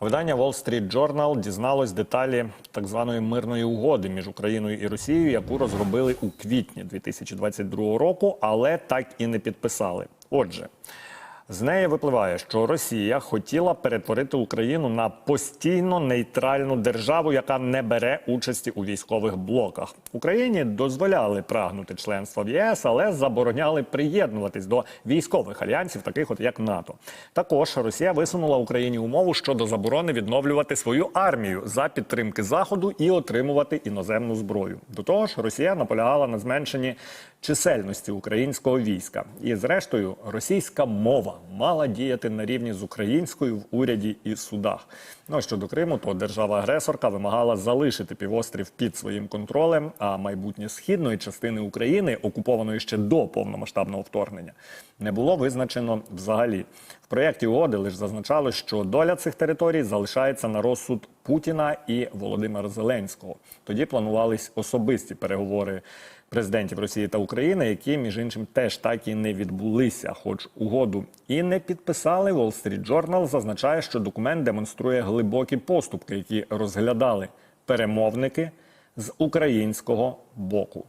Видання Wall Street Journal дізналось деталі так званої мирної угоди між Україною і Росією, яку розробили у квітні 2022 року, але так і не підписали. Отже, з неї випливає, що Росія хотіла перетворити Україну на постійно нейтральну державу, яка не бере участі у військових блоках. Україні дозволяли прагнути членства в ЄС, але забороняли приєднуватись до військових альянсів, таких от як НАТО. Також Росія висунула Україні умову щодо заборони відновлювати свою армію за підтримки заходу і отримувати іноземну зброю. До того ж, Росія наполягала на зменшенні чисельності українського війська. І, зрештою, російська мова мала діяти на рівні з українською в уряді і судах. Ну а щодо Криму, то держава-агресорка вимагала залишити півострів під своїм контролем, а майбутнє східної частини України, окупованої ще до повномасштабного вторгнення, не було визначено взагалі. В проєкті угоди лише зазначалось, що доля цих територій залишається на розсуд Путіна і Володимира Зеленського. Тоді планувались особисті переговори президентів Росії та України, які між іншим теж так і не відбулися, хоч угоду і не підписали. Wall Street Journal зазначає, що документ демонструє глибокі поступки, які розглядали перемовники з українського боку.